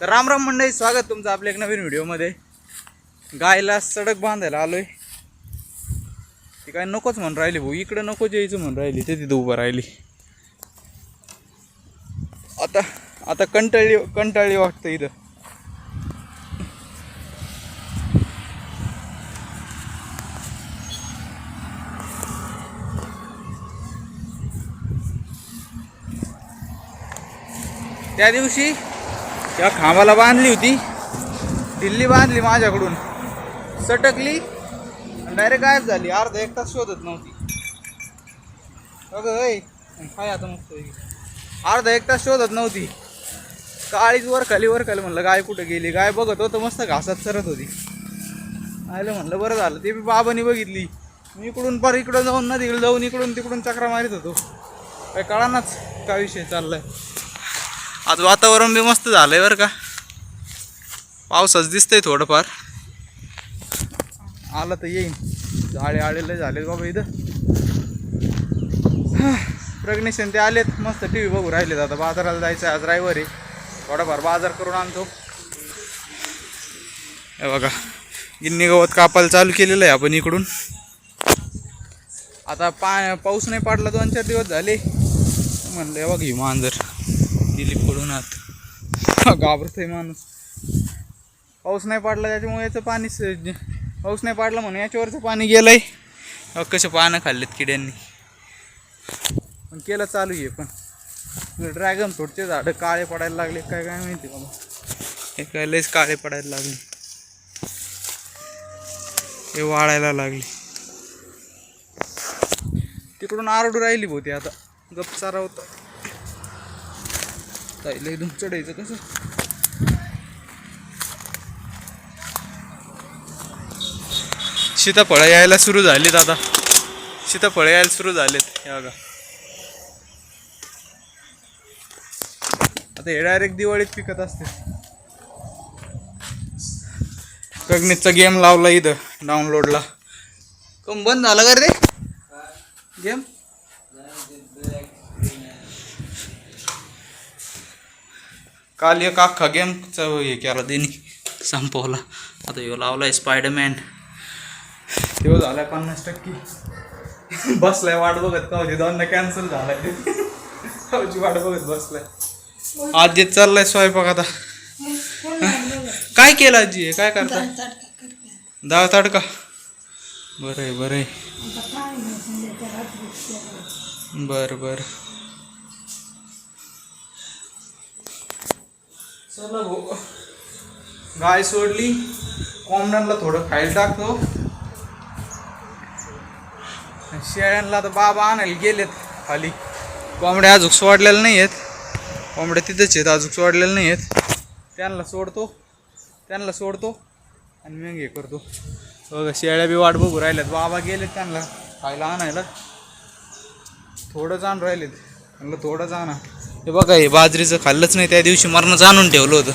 तर राम राम मंडळी स्वागत तुमचं आपल्या एक नवीन व्हिडिओमध्ये. गायला सडक बांधायला आलोय. ती काय नकोच म्हणून राहिली भाऊ. इकडं नको यायचं म्हणून राहिली. ते तिथं उभं राहिली. आता आता कंटाळली कंटाळली वाटतं इथं. त्या दिवशी त्या खांबाला बांधली होती. दिल्ली बांधली माझ्याकडून. सटकली डायरेक्ट गायब झाली. अर्धा एक तास शोधत नव्हती. अगं ऐ काय आता मस्त अर्धा एक तास शोधत नव्हती. काळीच वर खाली वर खाली म्हणलं गाय कुठं गेली? गाय बघत होतं मस्त घासात सरत होती. आलं म्हणलं बरं झालं ते बी बाबांनी बघितली. मी इकडून पर इकडं जाऊन नदीकडे जाऊन इकडून तिकडून चक्रा मारित होतो. काय कळानाच काय विषय चाललाय. आज वातावरण बी मस्त झालंय बरं का. पावसाच दिसतंय थोडंफार. आलं तर येईन. झाडे आलेले झाले बाबा इथं. प्रग्नेशन ते आलेत. मस्त टी व्ही बघू राहिलेत आता. बाजाराला जायचं आहे आज आहे थोडाफार बाजार करून आणतो. हे बघा गिन्नी गवत कापायला चालू केलेलं आहे आपण इकडून. आता पा पाऊस नाही पडला दोन चार दिवस झाले. म्हणलं बघ ही मांजर. उन्हात घाबरतोय माणूस. पाऊस नाही पडला त्याच्यामुळे याचं पाणी पाऊस नाही पडला म्हणून याच्यावरचं पाणी गेलंय. अहो, कसे पानं खाल्लेत किड्यांनी. पण केलं चालू आहे पण. ड्रॅगन फ्रूटचे झाडं काळे पडायला लागले. काय काय माहिती बाबा. हे काय लयच काळे पडायला लागले. हे वाळायला लागले. तिकडून आरडू राहिली भोती आता. गप चारा होता. ताईला इथून चढायचं कसं? सीताफळं यायला सुरू झालीत आता. सीताफळं यायला सुरू झालेत हे बघा. आता हे डायरेक्ट दिवाळीत पिकत असते. प्रग्नेटचा गेम लावला इथं डाउनलोडला कम बंद झाला का रे? गेम काल एक अख्खा गेमचा हे केला त्यांनी संपवला. आता ह्यो लावलाय स्पायडरमॅन ह्यो झालाय पन्नास टक्के. बसलाय वाट बघत का हो, दोनदा कॅन्सल झालाय. खाऊची वाट बघत बसलाय. आजी चाललाय स्वयंपाक आता. काय केलं आजी? काय करता डाळ तडका. बरं आहे बरं आहे. बरं बरं. चला भाऊ. गाय सोडली. कोंबड्यांना थोडं खायला टाकतो. शेळ्यांना तर बाबा आणायला गेलेत खाली. कोंबड्या अजून सोडलेल्या नाही आहेत कोंबड्या तिथंच आहेत अजून सोडलेल्या नाही आहेत त्यांना सोडतो. त्यांना सोडतो. आणि मग हे करतो. बघा शेळ्या बी वाट बघू राहिल्यात. बाबा गेलेत त्यांना खायला आणायला. थोडंच आण राहिलेत. म्हणलं थोडंच आणा. हे बघा हे बाजरीचं खाल्लंच नाही त्या दिवशी मरणच आणून ठेवलं होतं.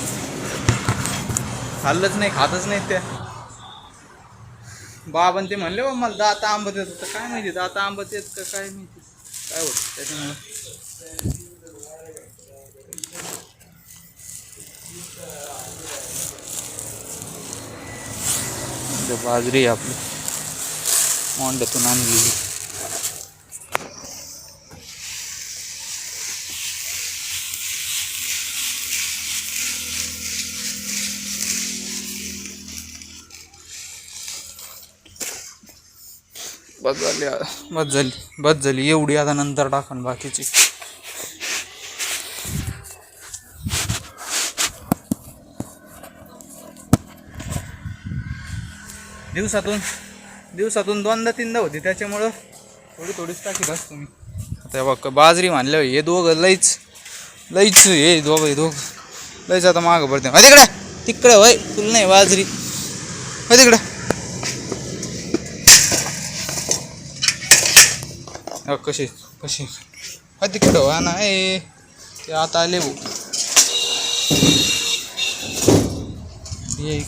खाल्लंच नाही खातच नाहीत त्या. बाबान ते म्हणले बा मला दाता आंबत येत होतं. काय माहिती दाता आंबत येत का काय माहिती. काय होत त्याच्यामुळं? बाजरी आपली. मोंड्यातून आणलेली बस झाली बस झाली. बस झाली. एवढी आता नंतर टाकन बाकीची. दिवसातून दिवसातून दोनदा तीनदा होती. त्याच्यामुळं थोडी थोडीच टाकीत असतो मी. आता बघ बाजरी म्हणल्यावर हे दोघं लईच लईच हे दोघं हे दोघं. लईच आता मागं पडते. तिकडे तिकडे वय तुला नाही बाजरी. तिकडं. कशी कशी हा तिकडं आता आले भाऊ ये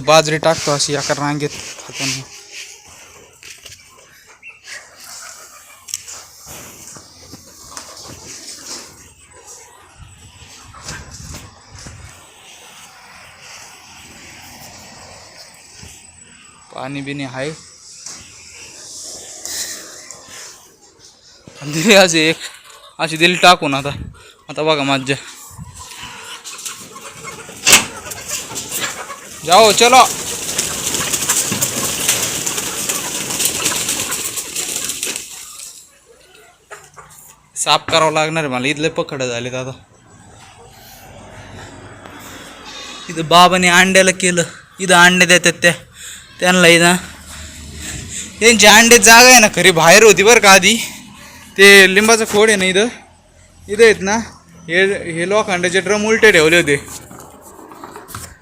बाजरी टाकतो अशी एका रांगेत पाणी बिणी आहे. दिली अशी एक. अशी दिली टाकून आता. आता बघा मज्जा. जाओ चलो. साफ करावं लागणार आहे मला. इथले पकड झालेत आता. इथं बाबाने अंड्याला केलं. इथं अंडे देतात त्या. त्यांना ना. त्यांची अंडे जागा आहे ना खरी बाहेर होती बरं का आधी. ते लिंबाचं खोड आहे ना इथं. इथं आहेत ना. हे हे लोखंडाचे ड्रम उलटे ठेवले होते.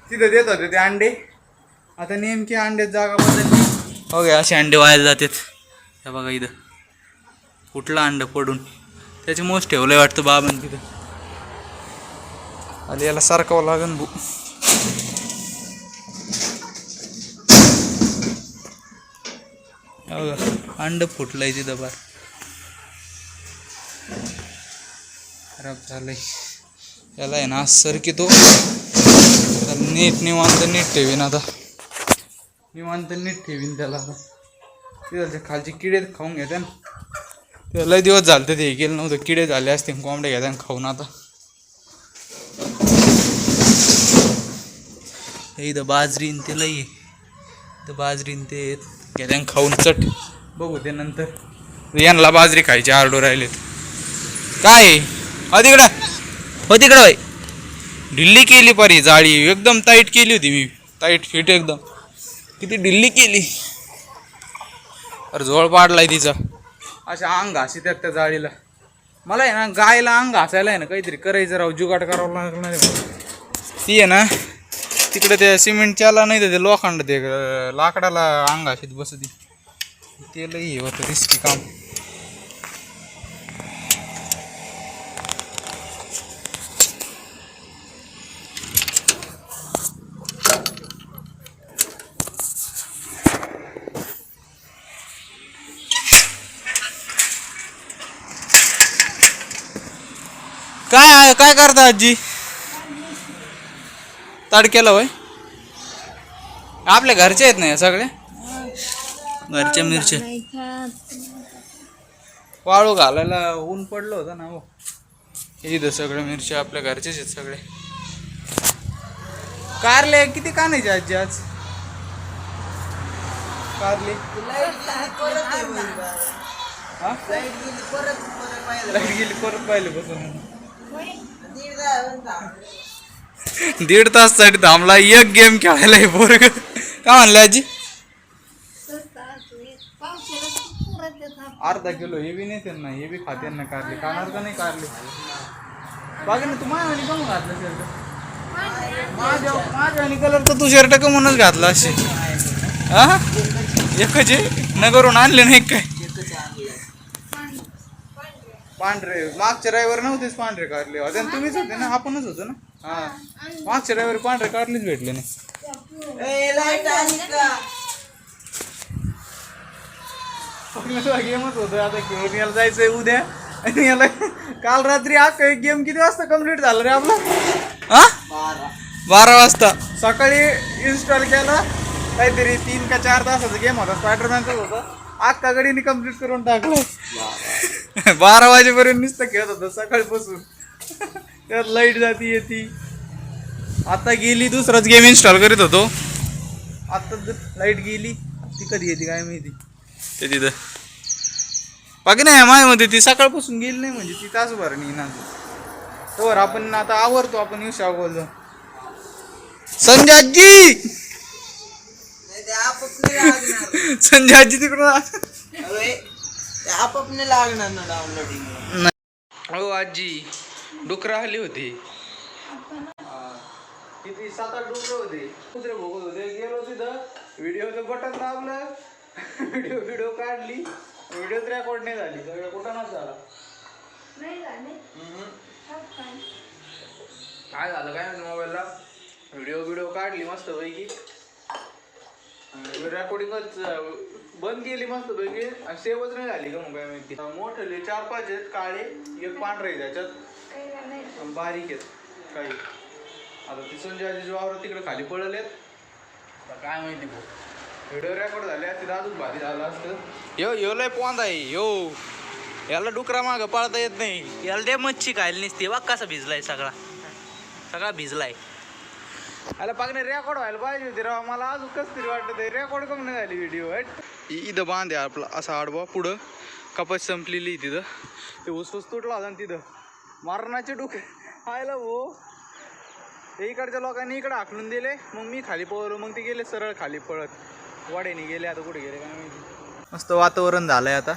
तिथं देत होते ते अंडे. आता नेमके अंडे जागा बदलली. हो गे असे अंडे वाया जातात. त्या बघा इथं. कुठला अंड पडून. त्याच्यामुळेच ठेवलंय वाटतं बाबांनी तिथं. आले याला सारखावं लागेल भू. हो का? अंड फुटलंय तिथं बार खराब झालंय. याला आहे ना सर की तो. नीट निवांत नीट ठेवीन आता. निवांत नीट ठेवीन त्याला आता. खालचे किडे खाऊन घेते ना. ते लय दिवस झाले ते हे नव्हतं. किडे झाले असते कोंबडे घेते खाऊन आता. हे इथं बाजरीन ते लई इथं बाजरीन ते घेत्यान खाऊन चट. बघू ते नंतर. यांना बाजरी खायची आरडो राहिलेत. काय? हो तिकडं. हो तिकडं बाई ढिल्ली केली पारी जाळी. एकदम टाईट केली होती मी. टाईट फिट एकदम. किती ढिल्ली केली. अरे झोळ पाडलाय तिचा. अशा अंग घासी त्यात त्या जाळीला. मला आहे ना गायला अंग घासायला आहे ना काहीतरी करायचं राव जुगाट करावं लागणार. ती आहे ना तिकडे त्या सिमेंटच्याला नाही तर ते लोखंड ते लाकडाला अंग घासीत बसती. ते लई होत होतं रिस्की काम. काय काय करता आजी? तडक्याला होय? आपल्या घरचे आहेत ना या सगळे? घरच्या मिरच्या वाळू घालायला ऊन पडलं होतं ना हो. इथं सगळ्या मिरच्या आपल्या घरचेच आहेत सगळे. कारले किती कानायचे आजी आज? कारले. हा? लाइट गेली परत पाहिलं बसून दीड ताससाठी थांबला एक गेम खेळायला हे पोरग. काय म्हणलं आजी? अर्धा किलो हे बी नाही त्यांना हे बी खाते ना कारले. खाणार का नाही कारले? बाकी ना तू माझ्या कमून घातलं शर्ट? माझ्या माझ्या आणि कलर तर तू शर्ट कमूनच घातला असे? हा एकच न करून आणले नाही काय? पांढरे. मागच्या ड्रायव्हर नव्हतेच पांढरे कारले. होते तुम्हीच होते ना? आपणच होतो ना? हा. मागच्या पांढरे काढलेच भेटले नाही. गेमच होतं. आता खेळून याला जायचंय उद्या. आणि याला काल रात्री हा गेम किती वाजता कंप्लीट झाला रे आपला? हा? बारा. वाजता. सकाळी इन्स्टॉल केला. काहीतरी तीन का चार तासाचा गेम होता. स्पायडरमॅनचाच होता. अख्खा गडीने कंप्लीट करून टाकला. बारा वाजेपर्यंत नुसतं खेळत होतं सकाळपासून. त्यात लाइट जाती येते. आता गेली दुसराच गेम इन्स्टॉल करीत होतो. आता लाइट गेली ती कधी येते काय माहिती? ते तिथं. बाकी नाही माझ्यामध्ये ती सकाळपासून गेली नाही म्हणजे ती तासभर नाही ना तर आपण आता आवरतो आपण येऊ आजी! संजय आजी तिकडून लागणार ना डाउनलोडिंग हो आजी. डुकरं आली होती. किती? सात आठ डुकरं होते. दुसरे भोगत होते. गेलो तिथं. व्हिडिओचं बटन दाबलं. व्हिडिओ व्हिडिओ काढली. व्हिडिओच रेकॉर्ड नाही झाली. सगळं कुठं झाला. नाही झाले. हम्म. काय? झालं? काय मोबाईलला. व्हिडिओ व्हिडिओ काढली मस्त पैकी रेकॉर्डिंगच बंद केली मस्त पैकी आणि सेवच नाही झाली का मग काय माहिती? मोठे चार पाच आहेत. काळे. एक पांढरे आणि बारीक आहेत काही. आता ती संजय वावर तिकडे खाली पडलेत आता काय माहिती भाऊ. व्हिडिओ रेकॉर्ड झाले असते तर अजून भारी झालं असतं. यो यो लय पोंद आहे यो. याला डुकरा मागं पाळता येत नाही. याला दे मच्छी खायला नसते बघ कसा भिजलाय सगळा. सगळा भिजलाय. याला पागणे रेकॉर्ड व्हायला पाहिजे होती राव. मला अजून कस तरी वाटत रेकॉर्ड कम नाही झाली व्हिडिओ इथं बांध आहे आपला असा आडवा पुढं. कपास संपलेली तिथं. ते ऊस ऊस तुटला होता तिथं. मारणाचे डोके. आयला हो ते इकडच्या लोकांनी इकडे हाकलून दिले. मग मी खाली पळलो. मग ते गेले सरळ खाली पळत. वाड्याने गेले. आता कुठे गेले काय माहिती. मस्त वातावरण झालंय आता.